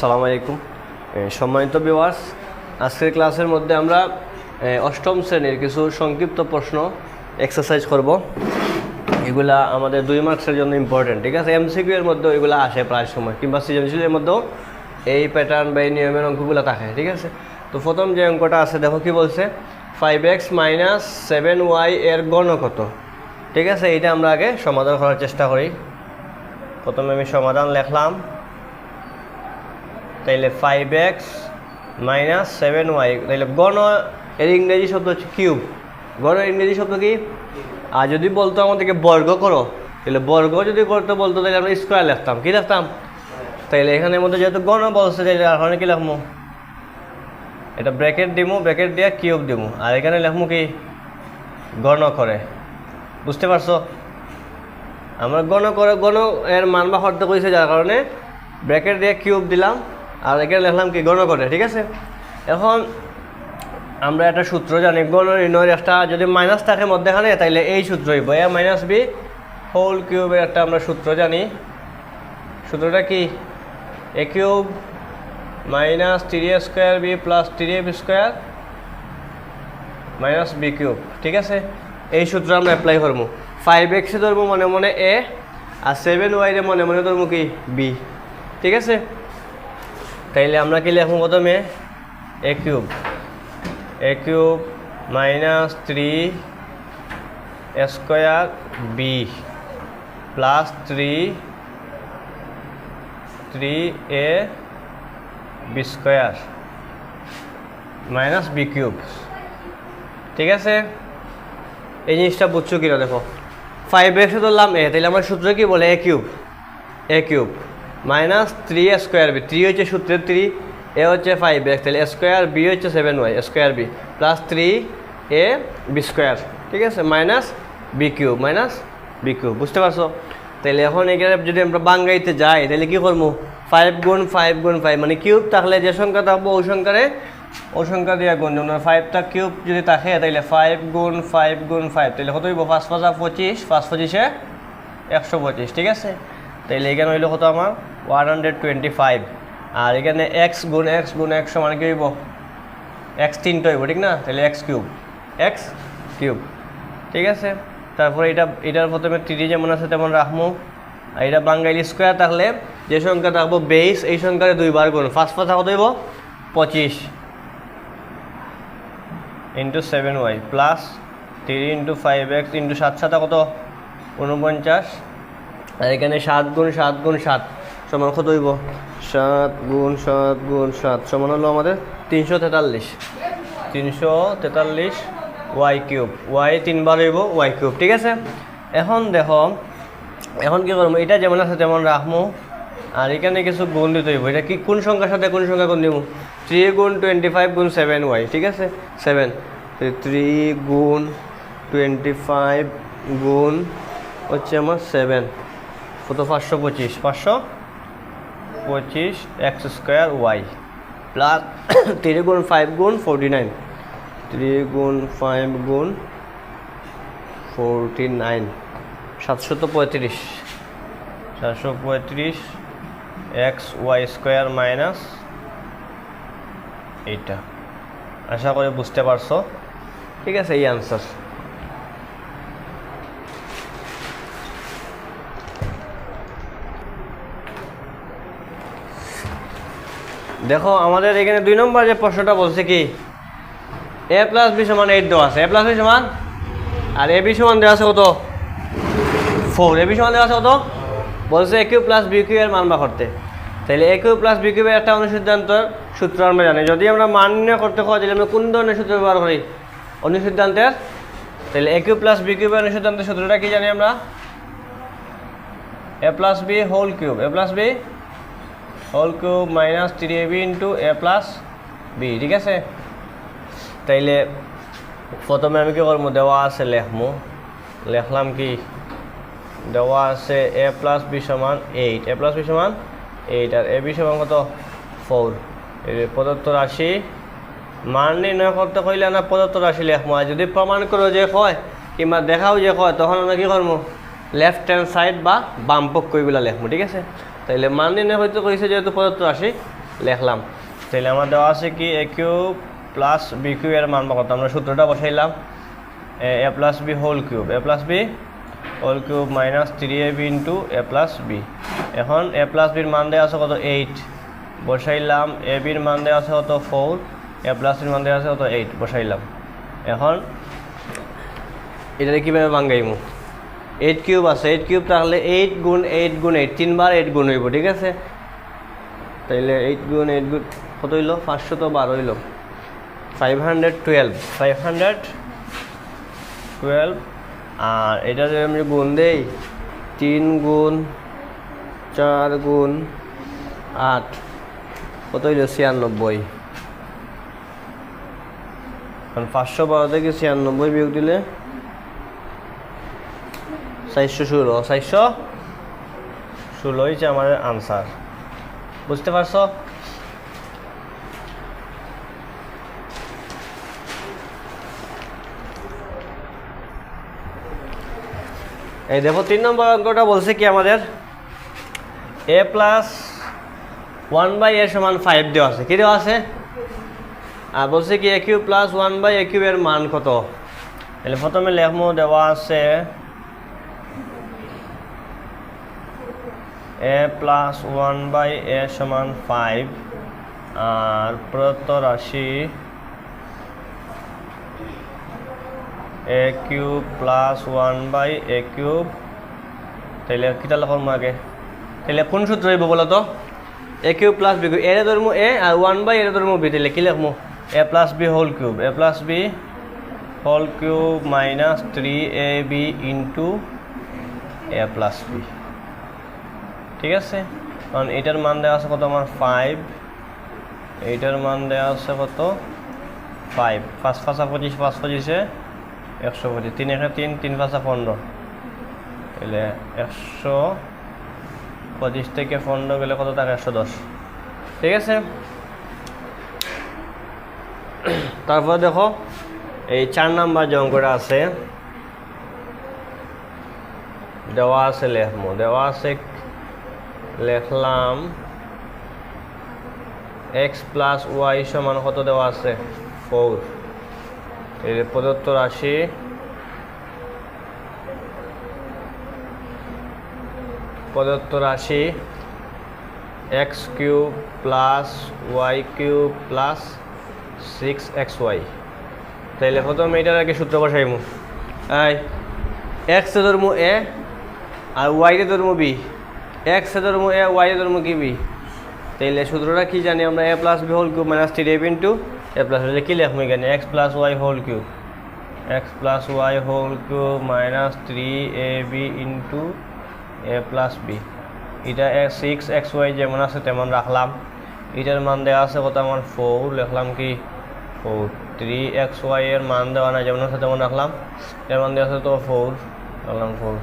সালাম আলাইকুম। সম্মানিত বিওয়ার্স আজকের ক্লাসের মধ্যে আমরা অষ্টম শ্রেণির কিছু সংক্ষিপ্ত প্রশ্ন এক্সারসাইজ করব। এগুলা আমাদের দুই মার্কসের জন্য ইম্পর্টেন্ট ঠিক আছে? এমসিকিউ এর মধ্যেও এগুলো আসে প্রায় সময়, কিংবা সৃজনশীলের মধ্যেও এই প্যাটার্ন বা এই নিয়মের অঙ্কগুলো থাকে, ঠিক আছে? তো প্রথম যে অঙ্কটা আছে, দেখো কি বলছে? Five X minus seven Y এর গণ কত? ঠিক আছে? এইটা আমরা আগে সমাধান করার চেষ্টা করি। প্রথমে আমি সমাধান লিখলাম। তাইলে five X minus seven Y তাইলে গণ এর ইংরেজি শব্দ হচ্ছে কিউব গণের ইংরেজি শব্দ কি? আর যদি বলতো আমাদেরকে বর্গ করো তাহলে বর্গ যদি করতে বলতো তাহলে আমরা স্কোয়ার লিখতাম। কি লিখতাম? তাইলে এখানের মধ্যে যেহেতু গণ বলছে, তাইলে আর কি লিখব? এটা ব্র্যাকেট দিমু ব্র্যাকেট দিয়ে কিউব দিমু। আর এখানে লিখব কি? গণ করে। বুঝতে পারছ? আমরা গণ করে, গণ এর মান বা শর্ত করেছে যার কারণে ব্র্যাকেট দিয়ে কিউব দিলাম। আর এখানে লিখলাম কি গণ করে ঠিক আছে? এখন আমরা একটা সূত্র জানি, গণ ঋণের একটা যদি মাইনাস থাকে মধ্যেখানে, তাইলে এই সূত্র হইব। এ মাইনাস বি হোল কিউবের একটা আমরা সূত্র জানি। সূত্রটা কি? A cube minus three square B plus three F square minus B cube ঠিক আছে? এই সূত্র আমরা অ্যাপ্লাই করব। ফাইভ এক্সে ধরবো মনে মনে এ আর সেভেন ওয়াইরে মনে মনে ধরবো কি? বি ঠিক আছে? তাইলে আমরা কি লিখব প্রথমে? A cube A cube minus three square B plus three three A B square minus B cube ঠিক আছে? এই জিনিসটা বুঝছ কিনা দেখো? ফাইভ এক্সে ধরলাম এ তাহলে আমার সূত্র কি বলে? A cube A cube minus three square B, three হচ্ছে সূত্রের থ্রি, এ হচ্ছে ফাইভ এক্স তাহলে স্কোয়ার বি হচ্ছে seven Y square B plus three A B square, ঠিক আছে? Minus B cube minus B cube বুঝতে পারছ? তাহলে এখন এখানে যদি আমরা বাঙ্গাইতে যাই, তাহলে কী করব? ফাইভ গুণ ফাইভ গুণ ফাইভ মানে কিউব থাকলে যে সংখ্যা থাকব, ওই সংখ্যারে, ওই সংখ্যা দিয়ে গুণ যেমন ফাইভটা কিউব যদি থাকে, তাহলে ফাইভ গুণ ফাইভ গুণ ফাইভ তাহলে কত হইব? পাঁচ পাঁচা পঁচিশ, পাঁচ পঁচিশে একশো পঁচিশ, ঠিক আছে? তাইলে এখানে হইল কত আমার ওয়ান হান্ড্রেড টোয়েন্টি ফাইভ আর এখানে এক্স গুণ এক্স গুণ একশো মানে কি হইব? এক্স তিনটা হইব, ঠিক না? তাহলে এক্স কিউব এক্স কিউব ঠিক আছে? তারপরে এটা, এটার প্রথমে থ্রি যেমন আছে তেমন রাখব আর এটা বাঙ্গাইল স্কোয়ার থাকলে যে সংখ্যা থাকব বেইশ এই সংখ্যারে দুইবার গুণ। ফার্স্ট পাঁচ কত হইব? পঁচিশ। Into seven Y plus three into five X into সাত সাত কত? উনপঞ্চাশ। আর এখানে সাত গুণ সাত গুণ সাত সমান কত হইব? সাত গুণ সাত গুণ সাত সমান হলো আমাদের তিনশো তেতাল্লিশ। তিনশো তেতাল্লিশ ওয়াই কিউব। ওয়াই তিনবার হইব ওয়াই কিউব, ঠিক আছে? এখন দেখো, এখন কি করব? এটা যেমন আছে তেমন রাখব। আর এখানে কিছু গুণ দিতে হইব। এটা কি কোন সংখ্যার সাথে কোন সংখ্যা গুণ দিব? থ্রি গুণ টোয়েন্টি ফাইভ গুণ সেভেন ওয়াই, ঠিক আছে? সেভেন। থ্রি গুণ টোয়েন্টি ফাইভ গুণ হচ্ছে আমার সেভেন। কত? পাঁচশো পঁচিশ। পাঁচশো পঁচিশ X square Y. Plus three গুণ ফাইভ গুণ ফোরটি নাইন। থ্রি গুণ ফাইভ গুণ ফোরটি নাইন। সাতশত পঁয়ত্রিশ। সাতশো পঁয়ত্রিশ এক্স ওয়াই স্কোয়ার মাইনাস এইটা। আশা করি বুঝতে পারছ। ঠিক আছে, এই আনসার দেখো, আমাদের এখানে দুই নম্বর যে প্রশ্নটা বলছে কি? এ প্লাস বি সমান এইট দেওয়া আছে। এ প্লাস বি সমান? আর এ বি সমান দেওয়া আছে কত? ফোর এ বি সমান দেওয়া আছে কত? বলছে A cube plus B cube এর মান বা করতে। তাহলে এ কিউ প্লাস বি কিউবের একটা অনুসিদ্ধান্তর সূত্র আমরা জানি। যদি আমরা মান নির্ণয় করতে হয় তাহলে আমরা কোন ধরনের সূত্র ব্যবহার করি? অনুসিদ্ধান্তের। তাহলে এ কিউ প্লাস বি কিউবের অনুসিদ্ধান্তের সূত্রটা কি জানি আমরা? A plus B whole cube A plus B whole cube minus three A B into A plus B ঠিক আছে? তাইলে প্রথমে আমি কি করব? দেওয়া আছে লেখমু লেখলাম কি? দেওয়া আছে এ প্লাস বি সমান এইট এ প্লাস বি সমান এইট আর এ বি সমান কত? ফোর প্রদত্ত রাশি মান নির্ণয় করতে কইলে না প্রদত্ত রাশি লেখমু আর যদি প্রমাণ করো যে কয় কিংবা দেখাও যে কয় তখন আমরা কি করব? লেফট হ্যান্ড সাইড বা বাম পক্ষ এগুলো লেখবো, ঠিক আছে? তাইলে মান নির্ণয় হয়তো কইছে যেহেতু প্রদত্ত রাশি লিখলাম। তাহলে আমার দেওয়া আছে কি A cube plus B cube এর মান কত আমরা সূত্রটা বসাইলাম। A A plus B whole cube A plus B whole cube minus three A B into A plus B এখন এ প্লাস বির মান দেওয়া আছে কত? এইট বসাইলাম। এ বির মান দেওয়া আছে কত? ফোর এ প্লাস বির মান দেওয়া আছে কত? এইট বসাইলাম। এখন এটাকে কীভাবে ভাঙ্গাইমু? এইট কিউব আছে এইট কিউব তাহলে এইট গুণ এইট গুণ এইট তিনবার এইট গুণ হইব, ঠিক আছে? তাইলে এইট গুণ এইট গুণ, কত হইল? পাঁচশো তো বারো হইল। Five hundred twelve five hundred twelve আর এটা যদি আমি গুণ দেই, তিন গুণ, চার গুণ, আট, কত হইল? ছিয়ানব্বই। কারণ পাঁচশো বারো থেকে ছিয়ানব্বই বিয়োগ দিলে চারশো ষোলো চারশো ষোলো হয়েছে আমার আনসার বুঝতে পারছ? এই দেখো, তিন নম্বর অঙ্কটা বলছে কি আমাদের? A plus one by A সমান ফাইভ দেওয়া আছে। কি দেওয়া আছে? আর বলছে কি A cube plus one by A cube এর মান কত? তাহলে প্রথমে লেখমো দেওয়া আছে A plus one by A সমান ফাইভ আর প্রদত্ত রাশি A cube plus one by A cube তাইলে কিটা লেখম আগে তাহলে কোন সূত্র হইব বলো তো? A cube plus B cube এর ধর্ম এ আর ওয়ান বাই এর ধর্ম বি তাহলে কি লিখব A plus B whole cube A plus B whole cube minus three A B into A plus B ঠিক আছে? কারণ এটার মান দেওয়া আছে কত? আমার ফাইভ এইটার মান দেওয়া আছে কত? ফাইভ পাঁচ পাঁচা পঁচিশ, পাঁচ পঁচিশে একশো পঁচিশ। তিন একে তিন তিন পাঁচা পনেরো। তাহলে একশো পঁচিশ থেকে পনেরো গেলে কত? টাকা একশো দশ। ঠিক আছে? তারপর দেখো, এই চার নাম্বার যে অঙ্কটা আছে, দেওয়া আছে লেখমো। দেওয়া আছে লেখলাম এক্স প্লাস ওয়াই সমান কত দেওয়া আছে? ফোর এর প্রদত্ত রাশি প্রদত্ত রাশি X cube plus Y cube plus six X Y তাইলে প্রথমে এটার আগে সূত্র বসাইমু। এই এক্স ধর্ম এ আর ওয়াইতে ধর্ম বি এক্স ধর্ম এ ওয়াই ধর্ম কি বি? তাইলে সূত্রটা কি জানি আমরা, A plus B whole cube minus three A into A plus হলে কি লেখবো এখানে? X plus Y whole cube X plus Y whole cube minus three A B into A plus B এটা সিক্স এক্স ওয়াই যেমন আছে তেমন রাখলাম। এটার মান দেওয়া আছে কত আমার ফোর লিখলাম কি? ফোর থ্রি এক্স ওয়াই এর মান দেওয়া নাই যেমন আছে তেমন রাখলাম। এর মান দেওয়া আছে তো ফোর রাখলাম ফোর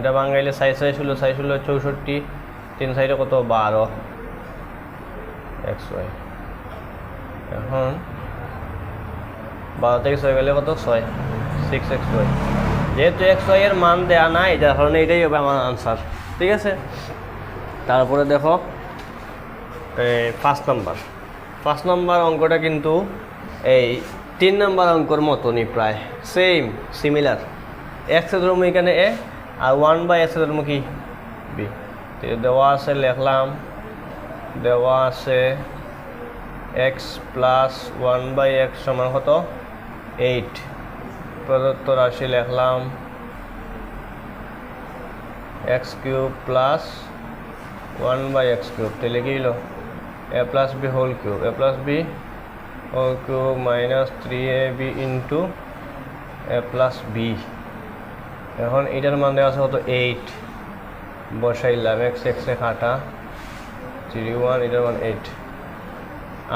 এটা বাঙাইলে সাই সাই ছিল সাই ছিল চৌষট্টি, তিন সাইডে কত? বারো। X Y. এখন বারো থেকে ছয় গেলে কত? ছয়। Six X Y. যেহেতু এক্স ওয়াই এর মান দেওয়া নাই, যার কারণে এটাই হবে আমার আনসার ঠিক আছে? তারপরে দেখো পাঁচ নাম্বার পাঁচ নাম্বার অঙ্কটা কিন্তু এই তিন নাম্বার অঙ্কর মতনই প্রায় সেম সিমিলার এক্সের ধর্ম এখানে এ আর ওয়ান বাই এক্সের ধর্ম মুখী। বি দেওয়া আছে লিখলাম, দেওয়া আছে X plus one by X সমান কত? এইট প্রদত্ত রাশি লিখলাম X cube plus one by X cube তাহলে কি হলো A plus B whole cube A plus B whole cube minus three A B into A plus B এখন এটার মান দেওয়া আছে কত? এইট বসাইলাম এক্স এক্স এক্সে কাটা থ্রি ওয়ান এটার মান এইট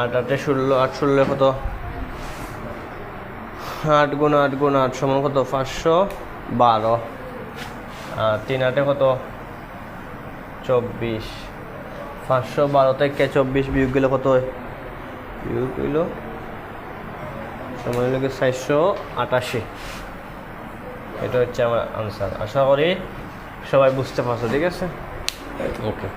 আট, আটে ষোলো, আট ষোলো কত? আট গুণ আট গুণ আট সমান কত? পাঁচশো বারো। আর তিন আটে কত? চব্বিশ। পাঁচশো বারো থেকে চব্বিশ বিয়োগ গেলে কত বিয়োগ হইল সময় হলো চারশো আটাশি। এটা হচ্ছে আমার আনসার। আশা করি সবাই বুঝতে পারছ ঠিক আছে? ওকে